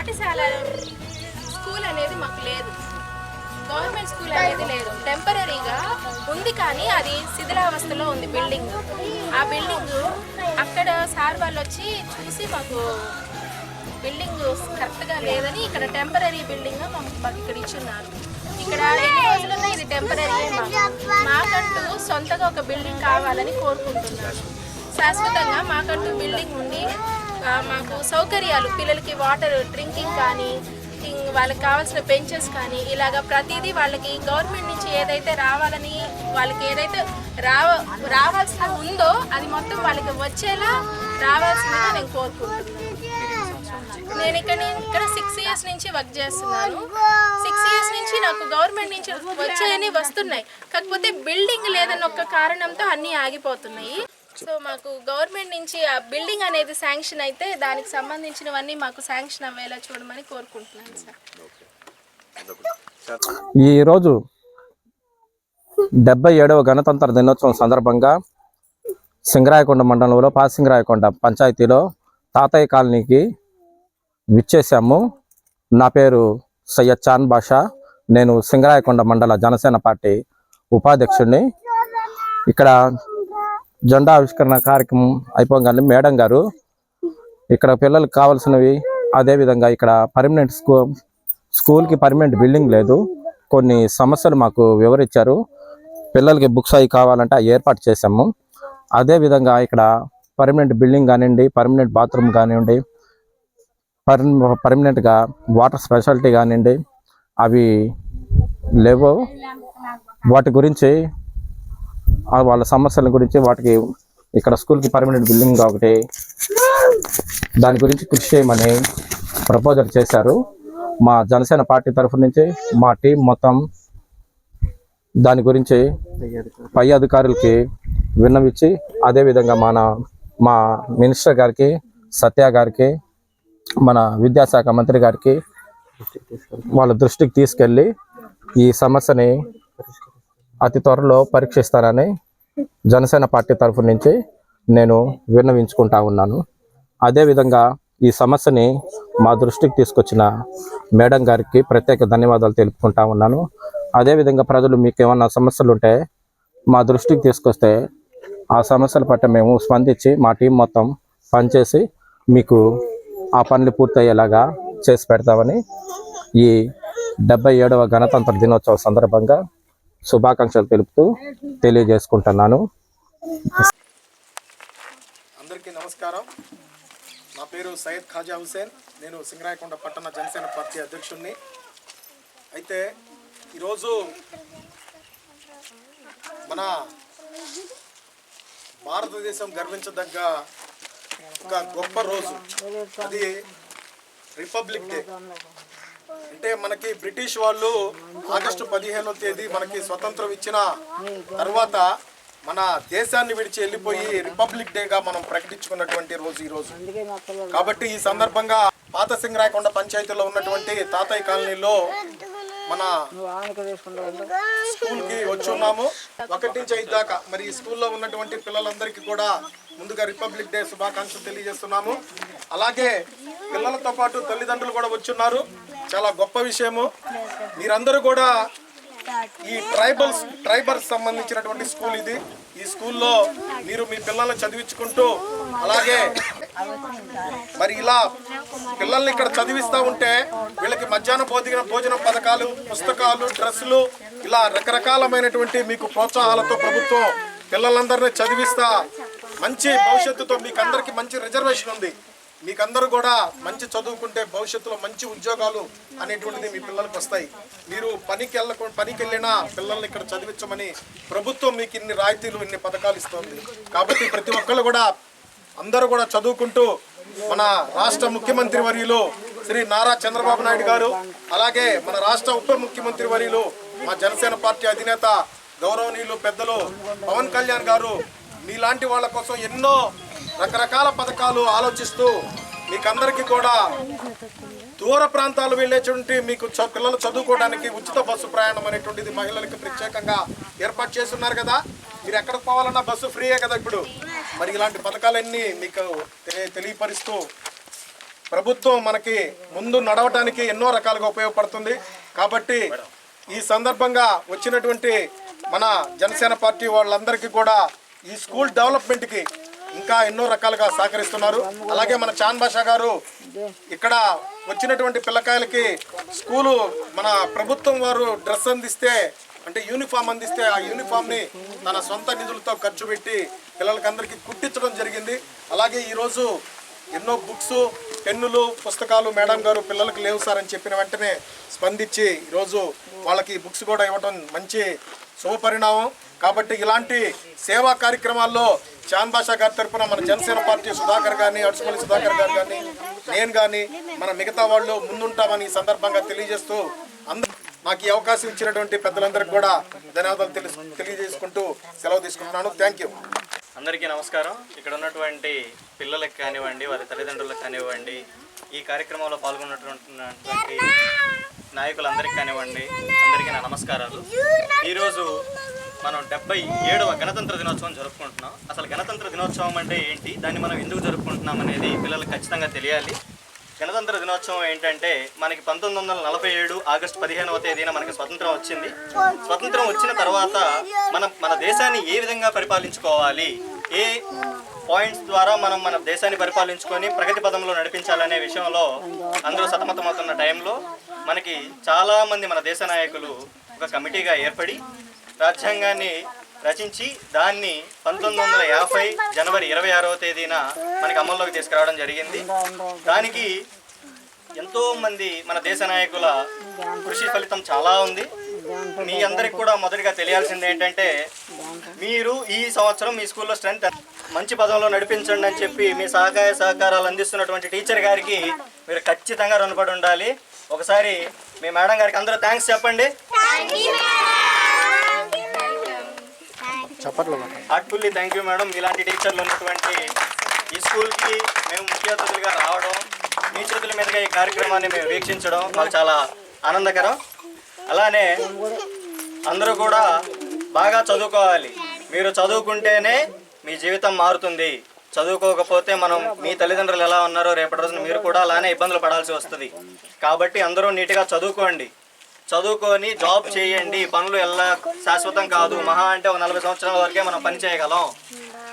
పాఠశాల స్కూల్ అనేది మాకు లేదు. గవర్నమెంట్ స్కూల్ అనేది లేదు. టెంపరీగా ఉంది కానీ అది శిథిలావస్థలో ఉంది బిల్డింగ్. ఆ బిల్డింగ్ అక్కడ సార్ వాళ్ళు వచ్చి చూసి మాకు బిల్డింగ్ కరెక్ట్గా లేదని ఇక్కడ టెంపరీ బిల్డింగ్ మాకు ఇక్కడ ఇచ్చున్నారు. ఇక్కడ ఎన్ని రోజులున్నా ఇది టెంపరీ మాకంటూ సొంతగా ఒక బిల్డింగ్ కావాలని కోరుకుంటున్నాను. శాశ్వతంగా మాకంటూ బిల్డింగ్ ఉండి మాకు సౌకర్యాలు. పిల్లలకి వాటర్ డ్రింకింగ్ కానీ వాళ్ళకి కావాల్సిన బెంచెస్ కానీ ఇలాగ ప్రతిదీ వాళ్ళకి గవర్నమెంట్ నుంచి ఏదైతే రావాలని వాళ్ళకి ఏదైతే రావ రావాల్సిన ఉందో అది మొత్తం వాళ్ళకి వచ్చేలా రావాల్సిందిగా నేను కోరుకుంటున్నాను. నేను ఇక్కడ ఇక్కడ సిక్స్ ఇయర్స్ నుంచి వర్క్ చేస్తున్నాను. సిక్స్ ఇయర్స్ నుంచి నాకు గవర్నమెంట్ నుంచి వచ్చాయని వస్తున్నాయి. కాకపోతే బిల్డింగ్ లేదన్న ఒక్క కారణంతో అన్నీ ఆగిపోతున్నాయి. సో మాకు గవర్నమెంట్ నుంచి ఆ బిల్డింగ్ అనేది శాంక్షన్ అయితే దానికి సంబంధించినవన్నీ మాకు శాంక్షన్ అవ్వేలా చూడమని కోరుకుంటున్నాను సార్ ఈరోజు డెబ్బై ఏడవ గణతంత్ర దినోత్సవం సందర్భంగా సింగరాయకొండ మండలంలో పాసింగరాయకొండ పంచాయతీలో తాతయ్య కాలనీకి విచ్చేసాము నా పేరు సయ్యద్ చాన్ బాషా. నేను సింగరాయకొండ మండల జనసేన పార్టీ ఉపాధ్యక్షుడిని. ఇక్కడ జెండా ఆవిష్కరణ కార్యక్రమం అయిపోగానే మేడం గారు ఇక్కడ పిల్లలకు కావాల్సినవి అదేవిధంగా ఇక్కడ పర్మనెంట్ స్కూ స్కూల్కి పర్మనెంట్ బిల్డింగ్ లేదు. కొన్ని సమస్యలు మాకు వివరించారు. పిల్లలకి బుక్స్ అవి కావాలంటే ఏర్పాటు చేసాము అదేవిధంగా ఇక్కడ పర్మనెంట్ బిల్డింగ్ కానివ్వండి పర్మనెంట్ బాత్రూమ్ కానివ్వండి పర్ పర్మనెంట్గా వాటర్ స్పెషాలిటీ కానివ్వండి అవి లేవు. వాటి గురించి వాళ్ళ సమస్యల గురించి వాటికి ఇక్కడ స్కూల్కి పర్మనెంట్ బిల్డింగ్ కాబట్టి దాని గురించి కృషి చేయమని ప్రపోజల్ చేశారు. మా జనసేన పార్టీ తరఫు నుంచి మా టీం మొత్తం దాని గురించి పై అధికారులకి విన్నవించి అదేవిధంగా మన మా మినిస్టర్ గారికి సత్య గారికి మన విద్యాశాఖ మంత్రి గారికి వాళ్ళ దృష్టికి తీసుకెళ్ళి ఈ సమస్యని అతి త్వరలో పరీక్షిస్తారని జనసేన పార్టీ తరఫు నుంచి నేను విన్నవించుకుంటా ఉన్నాను. అదేవిధంగా ఈ సమస్యని మా దృష్టికి తీసుకొచ్చిన మేడం గారికి ప్రత్యేక ధన్యవాదాలు తెలుపుకుంటా ఉన్నాను. అదేవిధంగా ప్రజలు మీకు ఏమన్నా సమస్యలు ఉంటే మా దృష్టికి తీసుకొస్తే ఆ సమస్యల పట్ల మేము స్పందించి మా టీం మొత్తం పనిచేసి మీకు ఆ పనులు పూర్తయ్యేలాగా చేసి పెడతామని ఈ డెబ్బై ఏడవ గణతంత్ర దినోత్సవ సందర్భంగా శుభాకాంక్షలు తెలుపుతూ తెలియజేసుకుంటున్నాను. అందరికీ నమస్కారం. నా పేరు సయ్యద్ ఖాజా హుసేన్ నేను సింగరాయకొండ పట్టణ జనసేన పార్టీ అధ్యక్షుడిని అయితే ఈరోజు మన భారతదేశం గర్వించదగ్గ ఒక గొప్ప రోజు. అది రిపబ్లిక్ డే. అంటే మనకి బ్రిటిష్ వాళ్ళు ఆగస్టు పదిహేనో తేదీ మనకి స్వతంత్రం ఇచ్చిన తర్వాత మన దేశాన్ని విడిచి వెళ్ళిపోయి రిపబ్లిక్ డేగా మనం ప్రకటించుకున్నటువంటి రోజు ఈరోజు కాబట్టి ఈ సందర్భంగా పాత సింగరాయకొండ పంచాయతీలో ఉన్నటువంటి తాతయ్య కాలనీలో మన స్కూల్కి వచ్చి ఉన్నాము ఒకటి నుంచి ఐదు దాకా మరి ఈ స్కూల్లో ఉన్నటువంటి పిల్లలందరికీ కూడా ముందుగా రిపబ్లిక్ డే శుభాకాంక్షలు తెలియజేస్తున్నాము. అలాగే పిల్లలతో పాటు తల్లిదండ్రులు కూడా వచ్చున్నారు. చాలా గొప్ప విషయము. మీరందరూ కూడా ఈ ట్రైబల్స్ ట్రైబల్స్ సంబంధించినటువంటి స్కూల్ ఇది. ఈ స్కూల్లో మీరు మీ పిల్లల్ని చదివించుకుంటూ అలాగే మరి ఇలా పిల్లల్ని ఇక్కడ చదివిస్తా ఉంటే వీళ్ళకి మధ్యాహ్న భోజన భోజన పథకాలు పుస్తకాలు డ్రెస్సులు ఇలా రకరకాలమైనటువంటి మీకు ప్రోత్సాహాలతో ప్రభుత్వం పిల్లలందరినీ చదివిస్తా. మంచి భవిష్యత్తుతో మీకు అందరికి మంచి రిజర్వేషన్ ఉంది. మీకందరూ కూడా మంచి చదువుకుంటే భవిష్యత్తులో మంచి ఉద్యోగాలు అనేటువంటిది మీ పిల్లలకు వస్తాయి. మీరు పనికి వెళ్ళ పనికి వెళ్ళినా పిల్లల్ని ఇక్కడ చదివించమని ప్రభుత్వం మీకు ఇన్ని రాయితీలు ఇన్ని పథకాలు ఇస్తుంది. కాబట్టి ప్రతి ఒక్కరు కూడా అందరూ కూడా చదువుకుంటూ మన రాష్ట్ర ముఖ్యమంత్రి వర్యులు శ్రీ నారా చంద్రబాబు నాయుడు గారు అలాగే మన రాష్ట్ర ఉప ముఖ్యమంత్రి వర్యులు మా జనసేన పార్టీ అధినేత గౌరవనీయులు పెద్దలు పవన్ కళ్యాణ్ గారు మీలాంటి వాళ్ళ కోసం ఎన్నో రకరకాల పథకాలు ఆలోచిస్తూ మీకందరికీ కూడా దూర ప్రాంతాలు వెళ్ళేటువంటి మీకు పిల్లలు చదువుకోవడానికి ఉచిత బస్సు ప్రయాణం అనేటువంటిది మహిళలకు ప్రత్యేకంగా ఏర్పాటు చేస్తున్నారు కదా. మీరు ఎక్కడికి పోవాలన్నా బస్సు ఫ్రీయే కదా ఇప్పుడు. మరి ఇలాంటి పథకాలన్నీ మీకు తెలియపరుస్తూ ప్రభుత్వం మనకి ముందు నడవటానికి ఎన్నో రకాలుగా ఉపయోగపడుతుంది. కాబట్టి ఈ సందర్భంగా వచ్చినటువంటి మన జనసేన పార్టీ వాళ్ళందరికీ కూడా ఈ స్కూల్ డెవలప్మెంట్కి ఇంకా ఎన్నో రకాలుగా సహకరిస్తున్నారు. అలాగే మన చాన్ బాషా గారు ఇక్కడ వచ్చినటువంటి పిల్లకాయలకి స్కూలు మన ప్రభుత్వం వారు డ్రెస్ అందిస్తే అంటే యూనిఫామ్ అందిస్తే ఆ యూనిఫామ్ని తన సొంత నిధులతో ఖర్చు పెట్టి పిల్లలకందరికీ కుట్టించడం జరిగింది. అలాగే ఈరోజు ఎన్నో బుక్స్ పెన్నులు పుస్తకాలు మేడం గారు పిల్లలకు లేవు సార్ అని చెప్పిన వెంటనే స్పందించి ఈరోజు వాళ్ళకి బుక్స్ కూడా ఇవ్వడం మంచి శుభపరిణామం. కాబట్టి ఇలాంటి సేవా కార్యక్రమాల్లో చాంద్ బాషా గారి తరఫున మన జనసేన పార్టీ సుధాకర్ గారిని అడుసుమల్లి సుధాకర్ గారు కానీ నేను కానీ మన మిగతా వాళ్ళు ముందుంటామని ఈ సందర్భంగా తెలియజేస్తూ అందరూ నాకు ఈ అవకాశం ఇచ్చినటువంటి పెద్దలందరికీ కూడా ధన్యవాదాలు తెలి తెలియజేసుకుంటూ సెలవు తీసుకుంటున్నాను. Thank you. అందరికీ నమస్కారం. ఇక్కడ ఉన్నటువంటి పిల్లలకు కానివ్వండి వారి తల్లిదండ్రులకు కానివ్వండి ఈ కార్యక్రమంలో పాల్గొన్నటువంటి నాయకులందరికీ కానివ్వండి అందరికీ నా నమస్కారాలు. ఈరోజు మనం డెబ్బై ఏడవ గణతంత్ర దినోత్సవం జరుపుకుంటున్నాం. అసలు గణతంత్ర దినోత్సవం అంటే ఏంటి? దాన్ని మనం ఎందుకు జరుపుకుంటున్నాం అనేది పిల్లలకు ఖచ్చితంగా తెలియాలి. గణతంత్ర దినోత్సవం ఏంటంటే మనకి పంతొమ్మిది వందల నలభై ఏడు ఆగస్టు పదిహేనవ తేదీన మనకి స్వతంత్రం వచ్చింది. స్వతంత్రం వచ్చిన తర్వాత మనం మన దేశాన్ని ఏ విధంగా పరిపాలించుకోవాలి? ఏ పాయింట్స్ ద్వారా మనం మన దేశాన్ని పరిపాలించుకొని ప్రగతి పదంలో నడిపించాలనే విషయంలో అందరూ సతమతమవుతున్న టైంలో మనకి చాలామంది మన దేశ నాయకులు ఒక కమిటీగా ఏర్పడి రాజ్యాంగాన్ని రచించి దాన్ని పంతొమ్మిది వందల యాభై జనవరి ఇరవై ఆరవ తేదీన మనకి అమల్లోకి తీసుకురావడం జరిగింది. దానికి ఎంతో మంది మన దేశ నాయకుల కృషి ఫలితం చాలా ఉంది. మీ అందరికి కూడా మొదటిగా తెలియాల్సింది ఏంటంటే మీరు ఈ సంవత్సరం మీ స్కూల్లో స్ట్రెంత్ మంచి పదంలో నడిపించండి అని చెప్పి మీ సహకార సహకారాలు అందిస్తున్నటువంటి టీచర్ గారికి మీరు ఖచ్చితంగా రుణపడి ఉండాలి. ఒకసారి మీ మేడం గారికి అందరూ థ్యాంక్స్ చెప్పండి. హార్ట్ఫుల్లీ థ్యాంక్ యూ మేడం ఇలాంటి టీచర్లు ఉన్నటువంటి ఈ స్కూల్కి మేము ముఖ్య అతిథులుగా రావడం మీ చేతుల మీదుగా ఈ కార్యక్రమాన్ని మేము వీక్షించడం మాకు చాలా ఆనందకరం. అలానే అందరూ కూడా బాగా చదువుకోవాలి. మీరు చదువుకుంటేనే మీ జీవితం మారుతుంది. చదువుకోకపోతే మనం మీ తల్లిదండ్రులు ఎలా ఉన్నారో రేపటి రోజున మీరు కూడా అలానే ఇబ్బందులు పడాల్సి వస్తుంది. కాబట్టి అందరూ నీట్గా చదువుకోండి. చదువుకొని జాబ్ చేయండి పనులు ఎలా శాశ్వతం కాదు. మహా అంటే ఒక నలభై సంవత్సరాల వరకే మనం పని చేయగలం.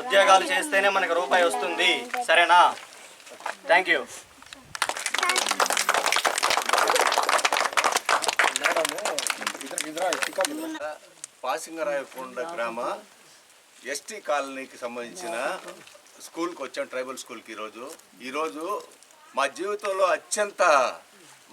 ఉద్యోగాలు చేస్తేనే మనకి రూపాయి వస్తుంది. సరేనా? థ్యాంక్ యూ పాసింగరాయకొండ గ్రామ ఎస్టీ కాలనీకి సంబంధించిన స్కూల్కి వచ్చాం ట్రైబల్ స్కూల్కి ఈరోజు. ఈరోజు మా జీవితంలో అత్యంత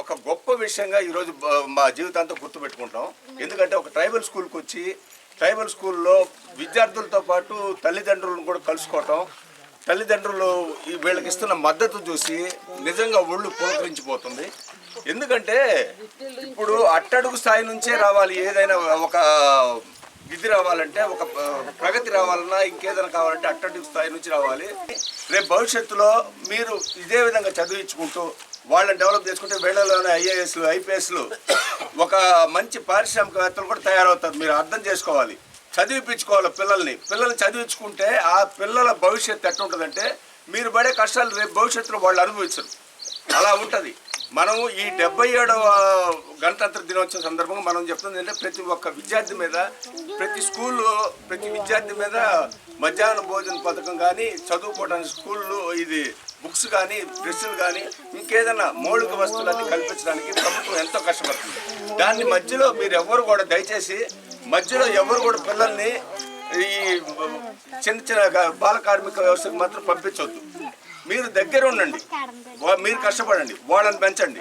ఒక గొప్ప విషయంగా ఈరోజు మా జీవితాంతం గుర్తుపెట్టుకుంటాం. ఎందుకంటే ఒక ట్రైబల్ స్కూల్కి వచ్చి ట్రైబల్ స్కూల్లో విద్యార్థులతో పాటు తల్లిదండ్రులను కూడా కలుసుకోవటం తల్లిదండ్రులు ఈ వీళ్ళకి ఇస్తున్న మద్దతు చూసి నిజంగా ఒళ్ళు పులకరించిపోతుంది. ఎందుకంటే ఇప్పుడు అట్టడుగు స్థాయి నుంచే రావాలి ఏదైనా ఒక ఇది రావాలంటే ఒక ప్రగతి రావాలన్నా ఇంకేదైనా కావాలంటే అట్టడుగు స్థాయి నుంచి రావాలి. రేపు భవిష్యత్తులో మీరు ఇదే విధంగా చదివించుకుంటూ వాళ్ళని డెవలప్ చేసుకుంటే వీళ్ళలోనే ఐఏఎస్లు ఐపీఎస్లు ఒక మంచి పారిశ్రామికవేత్తలు కూడా తయారవుతారు. మీరు అర్థం చేసుకోవాలి. చదివిపించుకోవాలి పిల్లల్ని. పిల్లల్ని చదివించుకుంటే ఆ పిల్లల భవిష్యత్తు ఎట్టుంటుందంటే మీరు పడే కష్టాలు రేపు భవిష్యత్తులో వాళ్ళు అనుభవించరు. అలా ఉంటుంది. మనము ఈ డెబ్బై ఏడవ గణతంత్ర దినోత్సవ సందర్భంగా మనం చెప్తుంది అంటే ప్రతి ఒక్క విద్యార్థి మీద ప్రతి స్కూల్లో ప్రతి విద్యార్థి మీద మధ్యాహ్న భోజన పథకం కానీ చదువుకోవడానికి స్కూల్లో ఇది బుక్స్ కానీ డ్రెస్సులు కానీ ఇంకేదైనా మౌలిక వస్తువులన్నీ కల్పించడానికి ప్రభుత్వం ఎంతో కష్టపడుతుంది. దాన్ని మధ్యలో మీరు ఎవరు కూడా దయచేసి మధ్యలో ఎవరు కూడా పిల్లల్ని ఈ చిన్న చిన్న బాల కార్మిక వ్యవస్థకు మాత్రం పంపించవద్దు మీరు దగ్గర ఉండండి. మీరు కష్టపడండి. వాళ్ళని పెంచండి.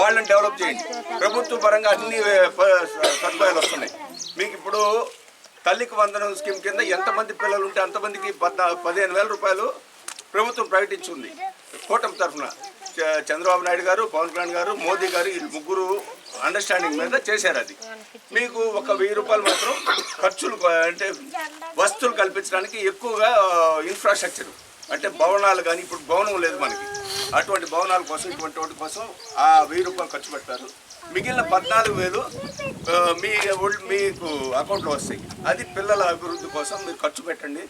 వాళ్ళని డెవలప్ చేయండి. ప్రభుత్వ పరంగా అన్ని సదుపాయాలు వస్తున్నాయి. మీకు ఇప్పుడు తల్లికి వందనం స్కీమ్ కింద ఎంతమంది పిల్లలు ఉంటే అంతమందికి పద్నా పదిహేను వేల రూపాయలు ప్రభుత్వం ప్రకటించింది. కూటమి తరఫున చ- చంద్రబాబు నాయుడు గారు పవన్ కళ్యాణ్ గారు మోదీ గారు ఈ ముగ్గురు అండర్స్టాండింగ్ మీద చేశారు అది. మీకు ఒక వెయ్యి రూపాయలు మాత్రం ఖర్చులు అంటే వస్తువులు కల్పించడానికి ఎక్కువగా ఇన్ఫ్రాస్ట్రక్చర్ అంటే భవనాలు కానీ ఇప్పుడు భవనం లేదు మనకి. అటువంటి భవనాల కోసం ఇటువంటి వాటి కోసం ఆ వెయ్యి రూపాయలు ఖర్చు పెట్టారు. మిగిలిన పద్నాలుగు వేలు మీ మీకు అకౌంట్లో వస్తాయి. అది పిల్లల అభివృద్ధి కోసం మీరు ఖర్చు పెట్టండి.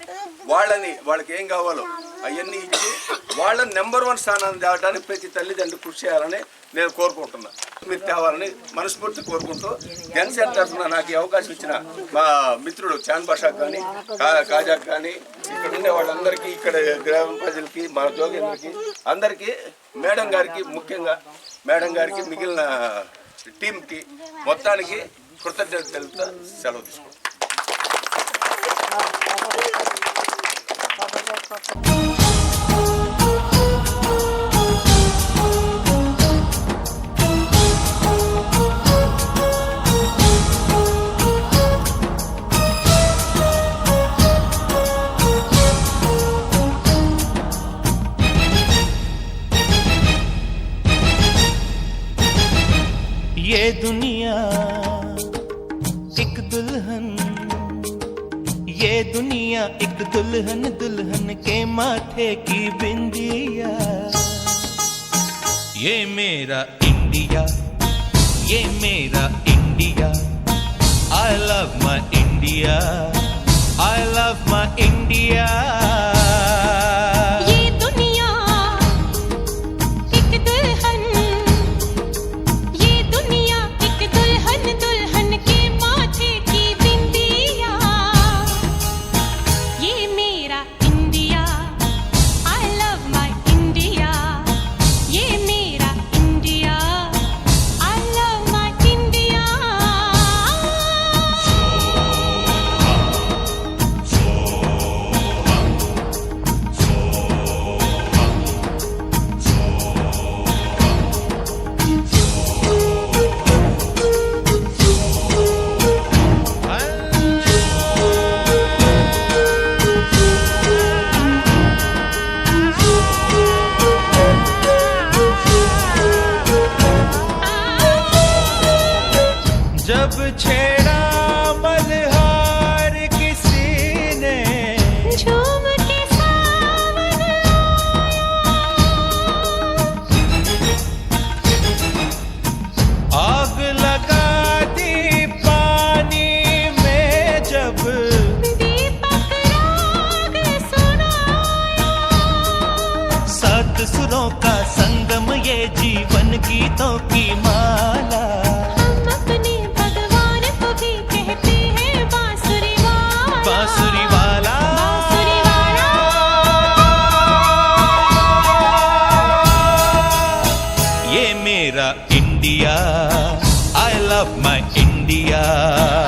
వాళ్ళని వాళ్ళకి ఏం కావాలో అవన్నీ ఇచ్చి వాళ్ళని నెంబర్ వన్ స్థానాన్ని తేవడానికి ప్రతి తల్లిదండ్రులు కృషి చేయాలని నేను కోరుకుంటున్నాను మీరు తేవాలని మనస్ఫూర్తి కోరుకుంటూ జనసేన తరఫున నాకు ఈ అవకాశం ఇచ్చిన మా మిత్రుడు చాన్ బాషాక్ కానీ కా- కాజాక్ కానీ ఇక్కడ ఉండే వాళ్ళందరికీ ఇక్కడ గ్రామ ప్రజలకి మా జోగేంద్రకి అందరికీ మేడం గారికి ముఖ్యంగా మేడం గారికి మిగిలిన టీంకి మొత్తానికి కృతజ్ఞత తెలుపుతా సెలవు తీసుకుంటాం दुनिया एक दुल्हन दुल्हन के माथे की बिंदिया। ये मेरा इंडिया, ये मेरा India. I love my India I love my India my India.